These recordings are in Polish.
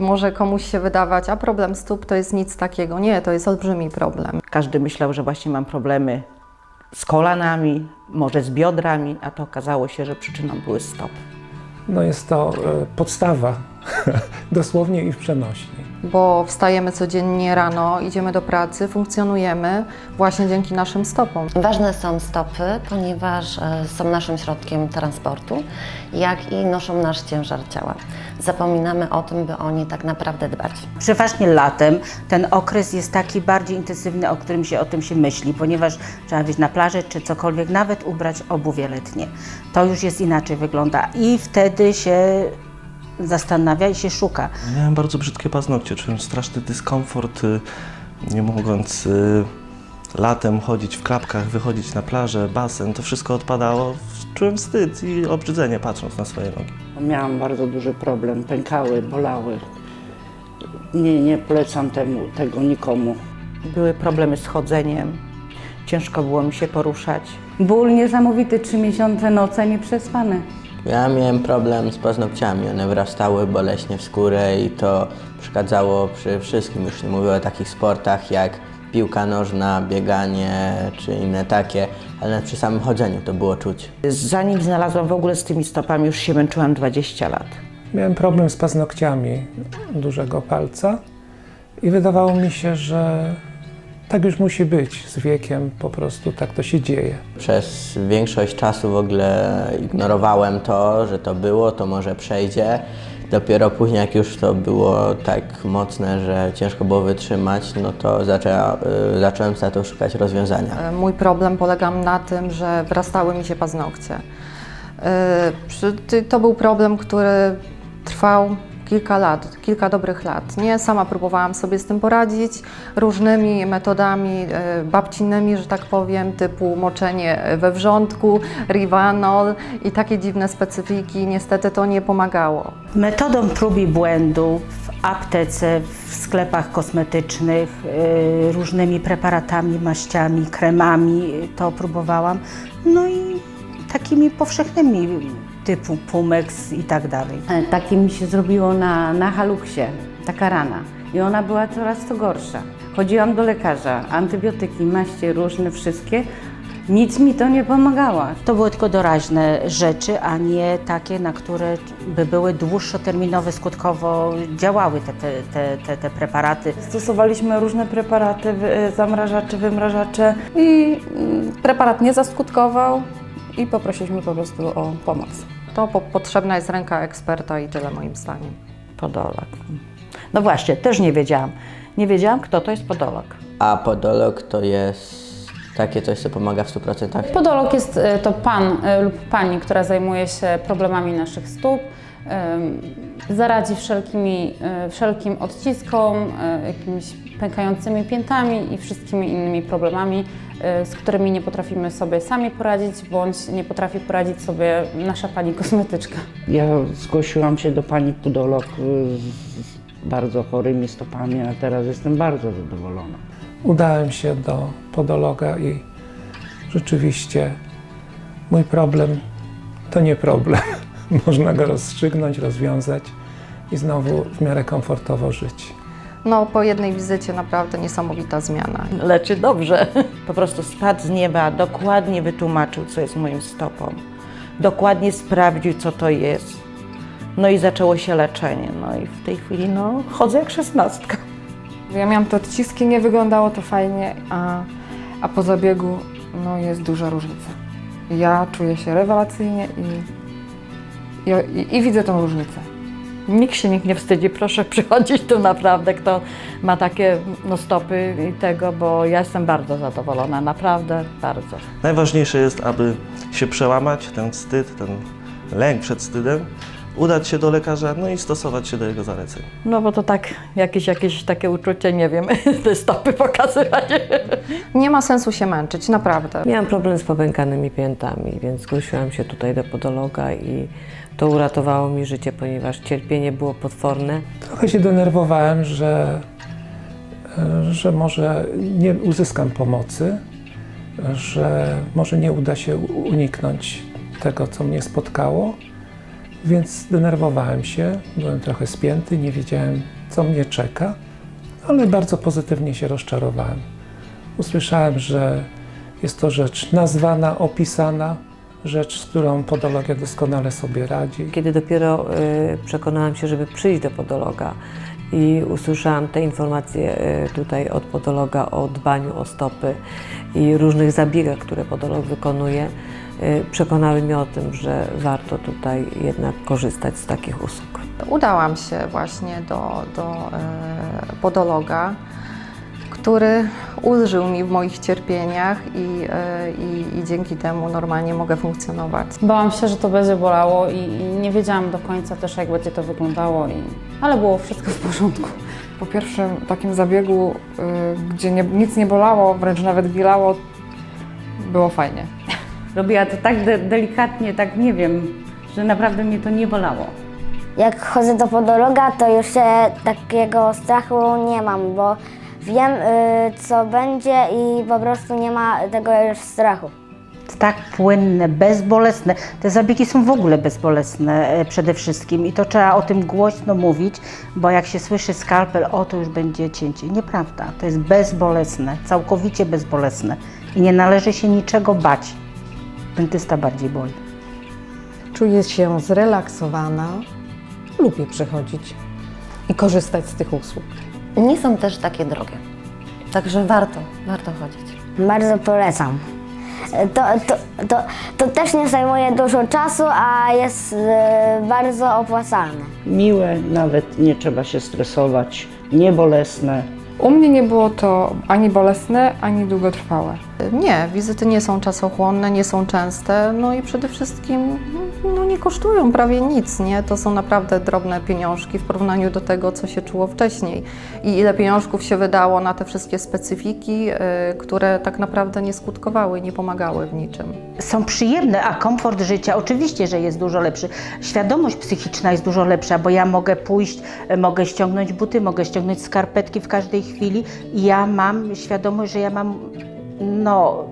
I może komuś się wydawać, a problem stóp to jest nic takiego. Nie, to jest olbrzymi problem. Każdy myślał, że właśnie mam problemy z kolanami, może z biodrami, a to okazało się, że przyczyną były stopy. No jest to e, podstawa, dosłownie i w przenośni. Bo wstajemy codziennie rano, idziemy do pracy, funkcjonujemy właśnie dzięki naszym stopom. Ważne są stopy, ponieważ e, są naszym środkiem transportu, jak i noszą nasz ciężar ciała. Zapominamy o tym, by o nie tak naprawdę dbać. Przeważnie latem ten okres jest taki bardziej intensywny, o którym się o tym się myśli, ponieważ trzeba wyjść na plażę czy cokolwiek, nawet ubrać obuwie letnie. To już jest inaczej wygląda i wtedy się zastanawia i się szuka. Miałem bardzo brzydkie paznokcie, czułem straszny dyskomfort, y, nie mogąc y, latem chodzić w klapkach, wychodzić na plażę, basen, to wszystko odpadało. Czułem wstyd i obrzydzenie patrząc na swoje nogi. Miałam bardzo duży problem, pękały, bolały. Nie, nie polecam temu, tego nikomu. Były problemy z chodzeniem, ciężko było mi się poruszać. Ból niesamowity, trzy miesiące noce nieprzespane. Ja miałem problem z paznokciami, one wrastały boleśnie w skórę i to przeszkadzało przy wszystkim. Już nie mówię o takich sportach jak piłka nożna, bieganie czy inne takie, ale przy samym chodzeniu to było czuć. Zanim znalazłam w ogóle z tymi stopami, już się męczyłam 20 lat. Miałem problem z paznokciami dużego palca i wydawało mi się, że tak już musi być z wiekiem, po prostu tak to się dzieje. Przez większość czasu w ogóle ignorowałem to, że to było, to może przejdzie. Dopiero później, jak już to było tak mocne, że ciężko było wytrzymać, no to zaczę, y, zacząłem za to szukać rozwiązania. E, Mój problem polegał na tym, że wrastały mi się paznokcie. E, To był problem, który trwał kilka lat, kilka dobrych lat. Nie, sama próbowałam sobie z tym poradzić różnymi metodami e, babcinnymi, że tak powiem, typu moczenie we wrzątku, rivanol i takie dziwne specyfiki. Niestety to nie pomagało. Metodą prób i błędu w aptece, w sklepach kosmetycznych, yy, różnymi preparatami, maściami, kremami to próbowałam. No i takimi powszechnymi typu Pumex i tak dalej. E, Takie mi się zrobiło na, na haluksie, taka rana. I ona była coraz to gorsza. Chodziłam do lekarza, antybiotyki, maście różne, wszystkie. Nic mi to nie pomagało. To były tylko doraźne rzeczy, a nie takie, na które by były dłuższoterminowe, skutkowo działały te, te, te, te, te preparaty. Stosowaliśmy różne preparaty, zamrażacze, wymrażacze i mm, preparat nie zaskutkował i poprosiliśmy po prostu o pomoc. To po, potrzebna jest ręka eksperta i tyle moim zdaniem. Podolog. No właśnie, też nie wiedziałam. Nie wiedziałam, kto to jest podolog. A podolog to jest takie coś, co pomaga w 100%. Podolog jest e, to pan e, lub pani, która zajmuje się problemami naszych stóp. em, Zaradzi wszelkimi, e, wszelkim odciskom, e, jakimiś pękającymi piętami i wszystkimi innymi problemami, e, z którymi nie potrafimy sobie sami poradzić, bądź nie potrafi poradzić sobie nasza pani kosmetyczka. Ja zgłosiłam się do pani podolog y, z bardzo chorymi stopami, a teraz jestem bardzo zadowolona. Udałem się do podologa i rzeczywiście mój problem to nie problem. Można go rozstrzygnąć, rozwiązać i znowu w miarę komfortowo żyć. No, po jednej wizycie naprawdę niesamowita zmiana. Leczy dobrze. Po prostu spadł z nieba, dokładnie wytłumaczył, co jest moim stopą. Dokładnie sprawdził, co to jest. No i zaczęło się leczenie. No i w tej chwili no, chodzę jak szesnastka. Ja miałam te odciski, nie wyglądało to fajnie, a, a po zabiegu no, jest duża różnica. Ja czuję się rewelacyjnie i, i, i, i widzę tą różnicę. Nikt się nikt nie wstydzi, proszę przychodzić tu naprawdę, kto ma takie no, stopy i tego, bo ja jestem bardzo zadowolona, naprawdę bardzo. Najważniejsze jest, aby się przełamać, ten wstyd, ten lęk przed wstydem, udać się do lekarza, no i stosować się do jego zaleceń. No bo to tak, jakieś, jakieś takie uczucie, nie wiem, te stopy pokazywać. Nie ma sensu się męczyć, naprawdę. Miałam problem z popękanymi piętami, więc zgłosiłam się tutaj do podologa i to uratowało mi życie, ponieważ cierpienie było potworne. Trochę się denerwowałem, że, e, że może nie uzyskam pomocy, że może nie uda się uniknąć tego, co mnie spotkało. Więc denerwowałem się, byłem trochę spięty, nie wiedziałem, co mnie czeka, ale bardzo pozytywnie się rozczarowałem. Usłyszałem, że jest to rzecz nazwana, opisana, rzecz, z którą podologia doskonale sobie radzi. Kiedy dopiero y, przekonałam się, żeby przyjść do podologa i usłyszałam te informacje y, tutaj od podologa o dbaniu o stopy i różnych zabiegach, które podolog wykonuje, y, przekonały mnie o tym, że warto tutaj jednak korzystać z takich usług. Udałam się właśnie do, do podologa, który ulżył mi w moich cierpieniach i, e, i, i dzięki temu normalnie mogę funkcjonować. Bałam się, że to będzie bolało i, i nie wiedziałam do końca też, jak będzie to wyglądało, i, ale było wszystko w porządku. Po pierwszym takim zabiegu, y, gdzie nie, nic nie bolało, wręcz nawet gilało, było fajnie. Robiła to tak de- delikatnie, tak nie wiem, że naprawdę mnie to nie bolało. Jak chodzę do podologa, to już e, takiego strachu nie mam, bo wiem, y, co będzie i po prostu nie ma tego już strachu. Tak płynne, bezbolesne. Te zabiegi są w ogóle bezbolesne e, przede wszystkim i to trzeba o tym głośno mówić, bo jak się słyszy skalpel, o to już będzie cięcie. Nieprawda, to jest bezbolesne, całkowicie bezbolesne i nie należy się niczego bać. Dentysta bardziej boli. Czuję się zrelaksowana, lubię przychodzić i korzystać z tych usług. Nie są też takie drogie. Także warto, warto chodzić. Bardzo polecam. To, to, to, to też nie zajmuje dużo czasu, a jest e, bardzo opłacalne. Miłe, nawet nie trzeba się stresować, niebolesne. U mnie nie było to ani bolesne, ani długotrwałe. Nie, wizyty nie są czasochłonne, nie są częste, no i przede wszystkim no, nie kosztują prawie nic, nie? To są naprawdę drobne pieniążki w porównaniu do tego, co się czuło wcześniej. I ile pieniążków się wydało na te wszystkie specyfiki, y, które tak naprawdę nie skutkowały, nie pomagały w niczym. są przyjemne, a komfort życia oczywiście, że jest dużo lepszy. Świadomość psychiczna jest dużo lepsza, bo ja mogę pójść, e, mogę ściągnąć buty, mogę ściągnąć skarpetki w każdej chwili i ja mam świadomość, że ja mam no,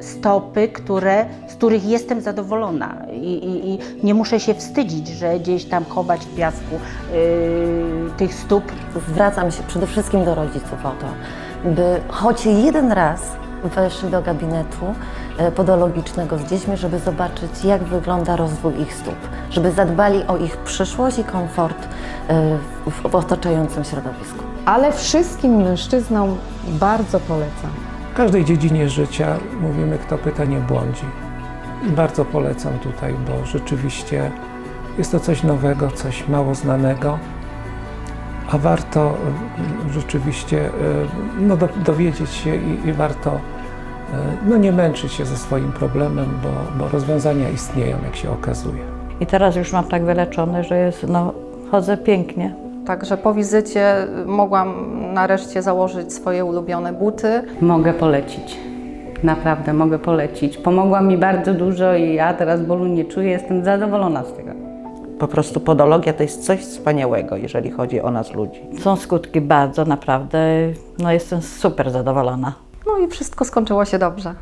stopy, które, z których jestem zadowolona I, i, i nie muszę się wstydzić, że gdzieś tam chować w piasku yy, tych stóp. Zwracam się przede wszystkim do rodziców o to, by choć jeden raz weszli do gabinetu e, podologicznego z dziećmi, żeby zobaczyć, jak wygląda rozwój ich stóp, żeby zadbali o ich przyszłość i komfort e, w, w otaczającym środowisku. Ale wszystkim mężczyznom bardzo polecam. W każdej dziedzinie życia mówimy, kto pyta, nie błądzi. I bardzo polecam tutaj, bo rzeczywiście jest to coś nowego, coś mało znanego, a warto y, rzeczywiście y, no, do, dowiedzieć się i, i warto y, no, nie męczyć się ze swoim problemem, bo, bo rozwiązania istnieją, jak się okazuje. I teraz już mam tak wyleczone, że jest, no, chodzę pięknie. Także po wizycie mogłam nareszcie założyć swoje ulubione buty. Mogę polecić. Naprawdę mogę polecić. Pomogła mi bardzo dużo i ja teraz bólu nie czuję. Jestem zadowolona z tego. Po prostu podologia to jest coś wspaniałego, jeżeli chodzi o nas ludzi. Są skutki bardzo, naprawdę, no jestem super zadowolona. No i wszystko skończyło się dobrze.